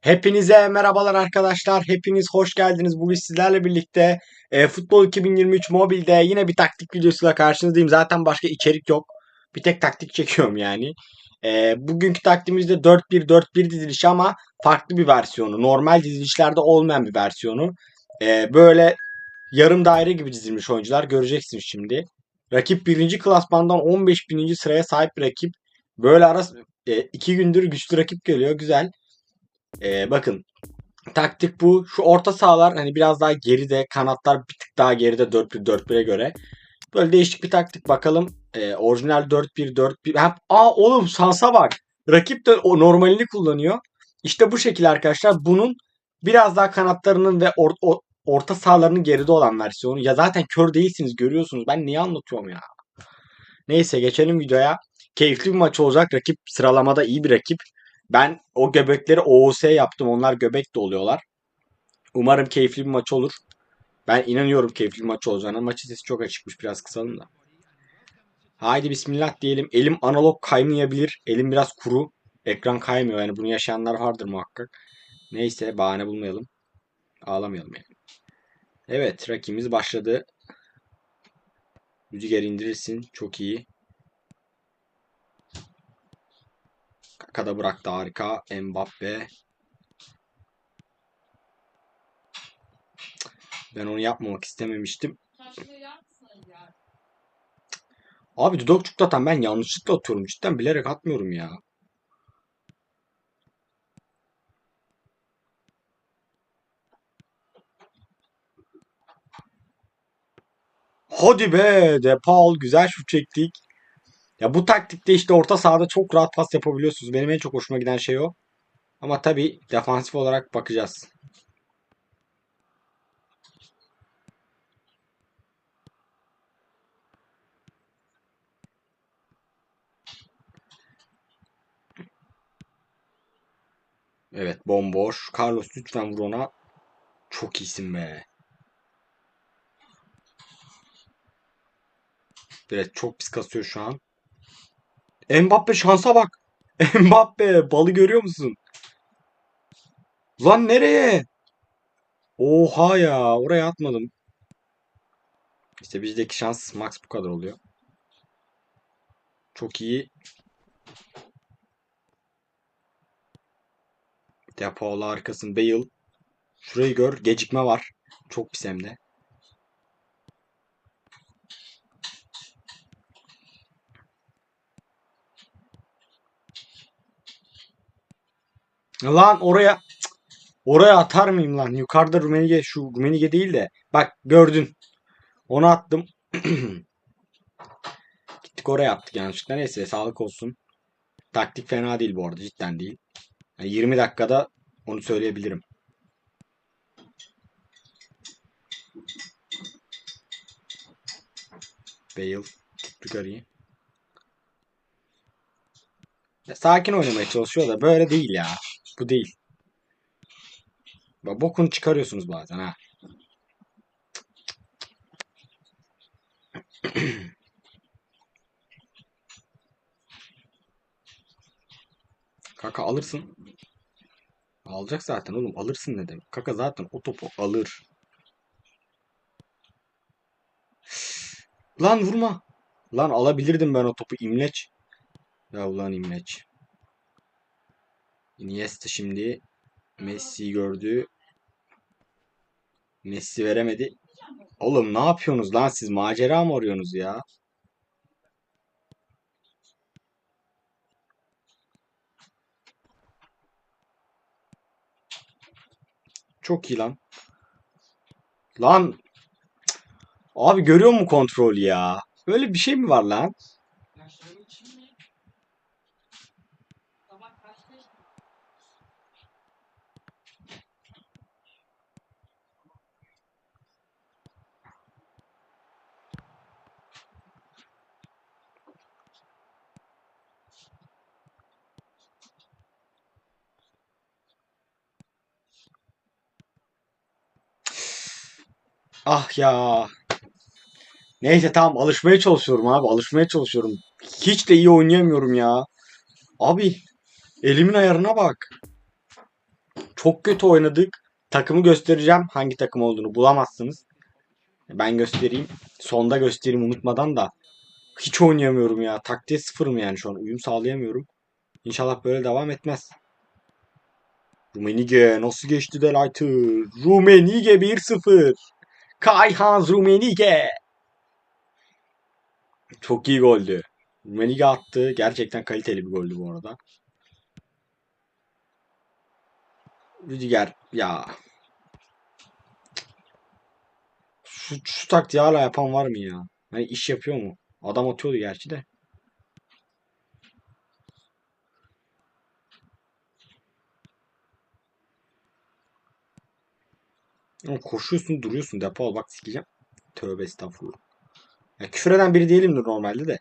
Hepinize merhabalar arkadaşlar. Hepiniz hoş geldiniz. Bugün sizlerle birlikte e, Futbol 2023 mobilde yine bir taktik videosuyla karşınızdayım. Zaten başka içerik yok. Bir tek taktik çekiyorum yani. E, bugünkü taktiğimizde 4-1-4-1 dizilişi ama farklı bir versiyonu. Normal dizilişlerde olmayan bir versiyonu. E, böyle yarım daire gibi dizilmiş oyuncular. Göreceksiniz şimdi. Rakip birinci klasmandan 15 bininci sıraya sahip bir rakip. Böyle ara e, iki gündür güçlü rakip geliyor. Güzel. Ee, bakın taktik bu. Şu orta sahalar hani biraz daha geride. Kanatlar bir tık daha geride 4-1-4-1'e göre. Böyle değişik bir taktik. Bakalım ee, orijinal 4-1-4-1. Ha, aa oğlum şansa bak. Rakip de o normalini kullanıyor. İşte bu şekilde arkadaşlar. Bunun biraz daha kanatlarının ve or- o- orta sahalarının geride olan versiyonu. Ya zaten kör değilsiniz görüyorsunuz. Ben niye anlatıyorum ya? Neyse geçelim videoya. Keyifli bir maç olacak. Rakip sıralamada iyi bir rakip. Ben o göbekleri OOS yaptım. Onlar göbek de oluyorlar. Umarım keyifli bir maç olur. Ben inanıyorum keyifli bir maç olacağına. Maçın sesi çok açıkmış. Biraz kısalım da. Haydi bismillah diyelim. Elim analog kaymayabilir. Elim biraz kuru. Ekran kaymıyor. Yani bunu yaşayanlar vardır muhakkak. Neyse bahane bulmayalım. Ağlamayalım yani. Evet rakibimiz başladı. Rüdiger indirirsin. Çok iyi. Kaka'da bıraktı harika. Mbappe. Ben onu yapmamak istememiştim. Abi dudak çuklatan ben yanlışlıkla atıyorum. Cidden bilerek atmıyorum ya. Hadi be De Paul güzel şut çektik. Ya bu taktikte işte orta sahada çok rahat pas yapabiliyorsunuz. Benim en çok hoşuma giden şey o. Ama tabii defansif olarak bakacağız. Evet bomboş. Carlos lütfen vur ona. Çok iyisin be. Evet çok pis kasıyor şu an. Mbappe şansa bak. Mbappe balı görüyor musun? Lan nereye? Oha ya oraya atmadım. İşte bizdeki şans max bu kadar oluyor. Çok iyi. Depoğlu arkasın Bale. Şurayı gör. Gecikme var. Çok pis hem de. Lan oraya oraya atar mıyım lan? Yukarıda Rumenige şu Rumenige değil de bak gördün. Onu attım. Gittik oraya attık yanlışlıkla. Neyse sağlık olsun. Taktik fena değil bu arada cidden değil. Yani 20 dakikada onu söyleyebilirim. Bale. Ya sakin oynamaya çalışıyor da böyle değil ya. Bu değil. Bak bokunu çıkarıyorsunuz bazen ha. Kaka alırsın. Alacak zaten oğlum alırsın ne demek. Kaka zaten o topu alır. Lan vurma. Lan alabilirdim ben o topu imleç. Ya ulan imleç. Iniesta şimdi Messi gördü. Messi veremedi. Oğlum ne yapıyorsunuz lan siz? Macera mı arıyorsunuz ya? Çok iyi lan. Lan abi görüyor mu kontrol ya? Böyle bir şey mi var lan? Ah ya. Neyse tamam alışmaya çalışıyorum abi. Alışmaya çalışıyorum. Hiç de iyi oynayamıyorum ya. Abi elimin ayarına bak. Çok kötü oynadık. Takımı göstereceğim. Hangi takım olduğunu bulamazsınız. Ben göstereyim. Sonda göstereyim unutmadan da. Hiç oynayamıyorum ya. Taktiğe sıfırım yani şu an. Uyum sağlayamıyorum. İnşallah böyle devam etmez. Rumenige nasıl geçti de Lighter? Rumenige 1-0. Kayhan Rumenige. Çok iyi goldü. Rumenige attı. Gerçekten kaliteli bir goldü bu arada. Rüdiger ya. Şu, şu taktiği hala yapan var mı ya? Hani iş yapıyor mu? Adam atıyordu gerçi de. Ama koşuyorsun duruyorsun depo ol bak sikeceğim. Tövbe estağfurullah. Ya küfür eden biri değilimdir normalde de.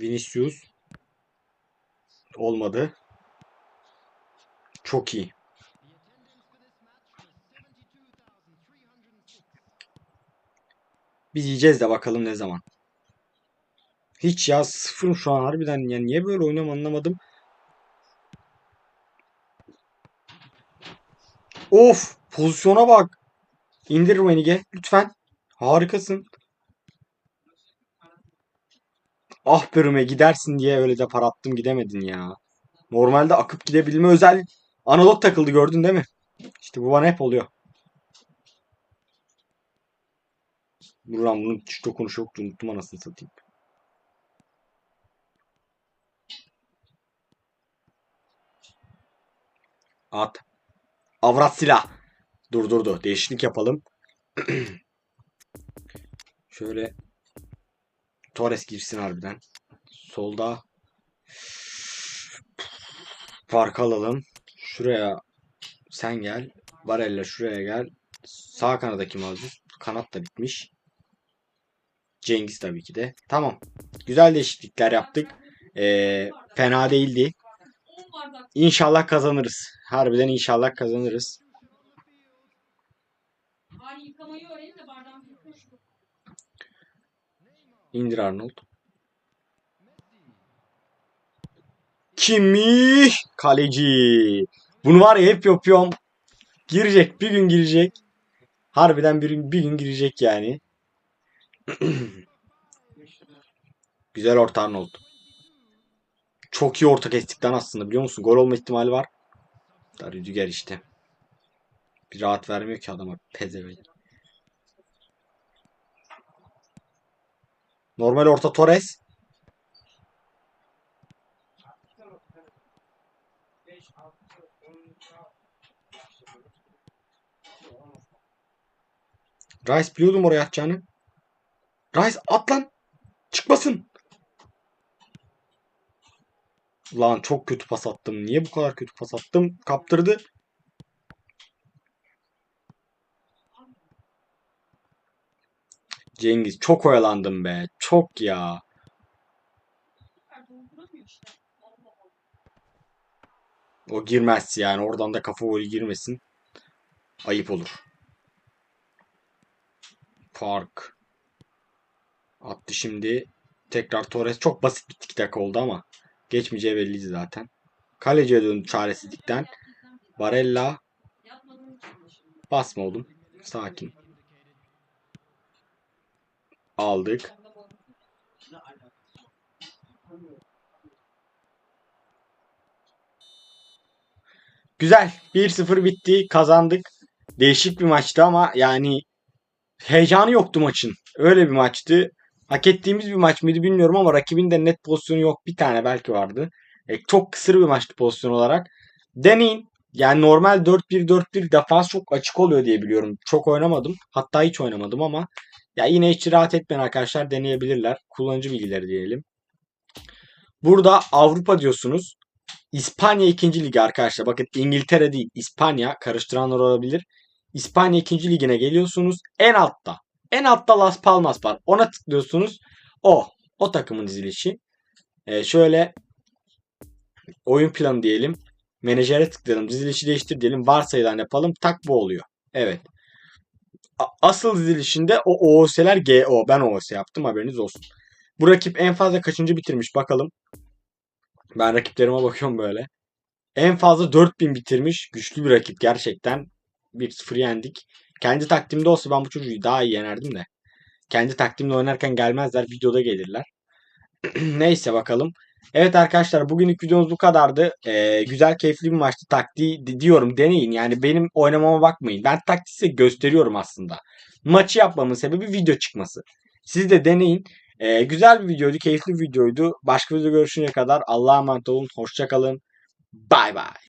Vinicius. Olmadı. Çok iyi. Biz yiyeceğiz de bakalım ne zaman. Hiç ya sıfırım şu an harbiden. Ya niye böyle oynuyorum anlamadım. Of pozisyona bak. İndir Rumenige lütfen. Harikasın. Ah be Rüme gidersin diye öyle de para attım gidemedin ya. Normalde akıp gidebilme özel analog takıldı gördün değil mi? İşte bu bana hep oluyor. Dur lan bunun hiç dokunuşu yoktu unuttum anasını satayım. At. Avrat silah. Dur dur dur. Değişiklik yapalım. Şöyle Torres girsin harbiden. Solda fark alalım. Şuraya sen gel. Barella şuraya gel. Sağ kanada kim alacağız? Kanat da bitmiş. Cengiz tabii ki de. Tamam. Güzel değişiklikler yaptık. Ee, fena değildi. İnşallah kazanırız. Harbiden inşallah kazanırız. İndir Arnold. Kimi? Kaleci. Bunu var ya hep yapıyorum. Girecek. Bir gün girecek. Harbiden bir, gün- bir gün girecek yani. Güzel orta Arnold. Çok iyi orta kestikten aslında biliyor musun? Gol olma ihtimali var. Rüdiger işte. Bir rahat vermiyor ki adama. Pezevenk. Normal orta Torres. Rice biliyordum oraya atacağını. Rice at lan. Çıkmasın. Lan çok kötü pas attım. Niye bu kadar kötü pas attım? Kaptırdı. Cengiz çok oyalandım be. Çok ya. O girmez yani. Oradan da kafa golü girmesin. Ayıp olur. Fark. Attı şimdi. Tekrar Torres. Çok basit bir tik oldu ama. Geçmeyeceği belliydi zaten. Kaleciye döndü çaresizlikten. Barella. Basma oğlum. Sakin. Aldık. Güzel. 1-0 bitti. Kazandık. Değişik bir maçtı ama yani heyecanı yoktu maçın. Öyle bir maçtı. Hak ettiğimiz bir maç mıydı bilmiyorum ama rakibin de net pozisyonu yok. Bir tane belki vardı. E, çok kısır bir maçtı pozisyon olarak. Deneyin. Yani normal 4-1-4-1 defans çok açık oluyor diye biliyorum. Çok oynamadım. Hatta hiç oynamadım ama ya yine hiç rahat etmeyin arkadaşlar. Deneyebilirler. Kullanıcı bilgileri diyelim. Burada Avrupa diyorsunuz. İspanya 2. ligi arkadaşlar. Bakın İngiltere değil İspanya. Karıştıranlar olabilir. İspanya 2. ligine geliyorsunuz. En altta En altta Las Palmas var. Ona tıklıyorsunuz. O. O takımın dizilişi. Ee, şöyle oyun planı diyelim. Menajere tıklayalım. Dizilişi değiştir diyelim. Varsayılan yapalım. Tak bu oluyor. Evet. Asıl dizilişinde o OOS'ler GO. Ben OOS yaptım haberiniz olsun. Bu rakip en fazla kaçıncı bitirmiş bakalım. Ben rakiplerime bakıyorum böyle. En fazla 4000 bitirmiş. Güçlü bir rakip gerçekten. 1-0 yendik. Kendi taktimde olsa ben bu çocuğu daha iyi yenerdim de. Kendi taktimle oynarken gelmezler. Videoda gelirler. Neyse bakalım. Evet arkadaşlar bugünlük videomuz bu kadardı. Ee, güzel keyifli bir maçtı. Taktiği di- diyorum deneyin. Yani benim oynamama bakmayın. Ben taktiği size gösteriyorum aslında. Maçı yapmamın sebebi video çıkması. Siz de deneyin. Ee, güzel bir videoydu. Keyifli bir videoydu. Başka videoda görüşünceye kadar Allah'a emanet olun. Hoşçakalın. Bay bay.